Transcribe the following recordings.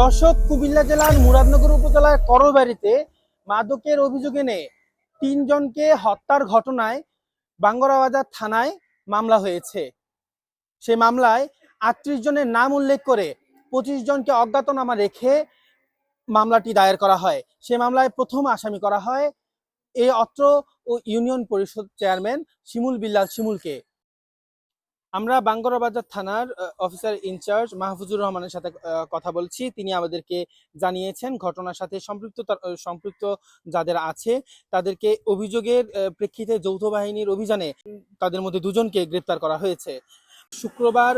দর্শক, কুমিল্লা জেলার মুরাদনগর উপজেলার করবাড়িতে মাদকের অভিযোগ এনে তিনজনকে হত্যার ঘটনায় বাঙ্গরাবাজার থানায় মামলা হয়েছে। সে মামলায় আটত্রিশ জনের নাম উল্লেখ করে পঁচিশ জনকে অজ্ঞাতনামা রেখে মামলাটি দায়ের করা হয়। সে মামলায় প্রথম আসামি করা হয় এই অত্র ও ইউনিয়ন পরিষদ চেয়ারম্যান শিমুল বিল্লাল শিমুলকে। আমরা বাঙ্গরাবাজার থানার অফিসার ইনচার্জ মাহফুজুর রহমানের সাথে কথা বলছি। তিনি আমাদেরকে জানিয়েছেন ঘটনার সাথে সম্পৃক্ত সম্পৃক্ত যাদের আছে, তাদেরকে অভিযোগের প্রেক্ষিতে যৌথ বাহিনীর অভিযানে তাদের মধ্যে দুজনকে গ্রেপ্তার করা হয়েছে। শুক্রবার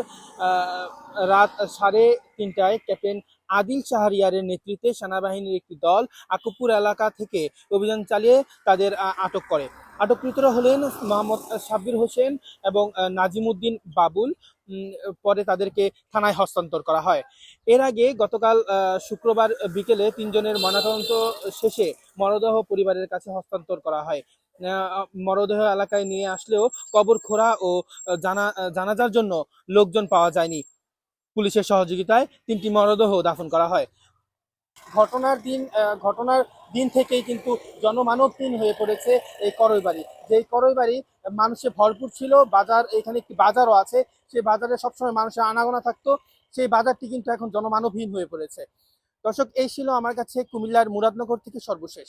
রাত সাড়ে তিনটায় ক্যাপ্টেন আদিল শাহরিয়ারের নেতৃত্বে সেনাবাহিনীর একটি দল আকুপুর এলাকা থেকে অভিযান চালিয়ে তাদের আটক করে। আটককৃতরা হলেন মোহাম্মদ সাব্বির হোসেন এবং নাজিমুদ্দিন বাবুল পরে তাদেরকে থানায় হস্তান্তর করা হয়। এর আগে গতকাল শুক্রবার বিকেলে তিনজনের ময়নাতদন্ত শেষে মরদেহ পরিবারের কাছে হস্তান্তর করা হয়। মরদেহ এলাকায় নিয়ে আসলেও কবর খোঁড়া ও জানা জানাজার জন্য লোকজন পাওয়া যায়নি। পুলিশের সহযোগিতায় তিনটি মরদেহ দাফন করা হয়। ঘটনার দিন ঘটনার দিন থেকেই কিন্তু জনমানবহীন হয়ে পড়েছে এই করই করইবাড়ি। যেই করইবাড়ি মানুষে ভরপুর ছিল, বাজার, এখানে একটি বাজারও আছে, সেই বাজারে সবসময় মানুষের আনাগোনা থাকতো, সেই বাজারটি কিন্তু এখন জনমানবহীন হয়ে পড়েছে। দর্শক, এই ছিল আমার কাছে কুমিল্লার মুরাদনগর থেকে সর্বশেষ।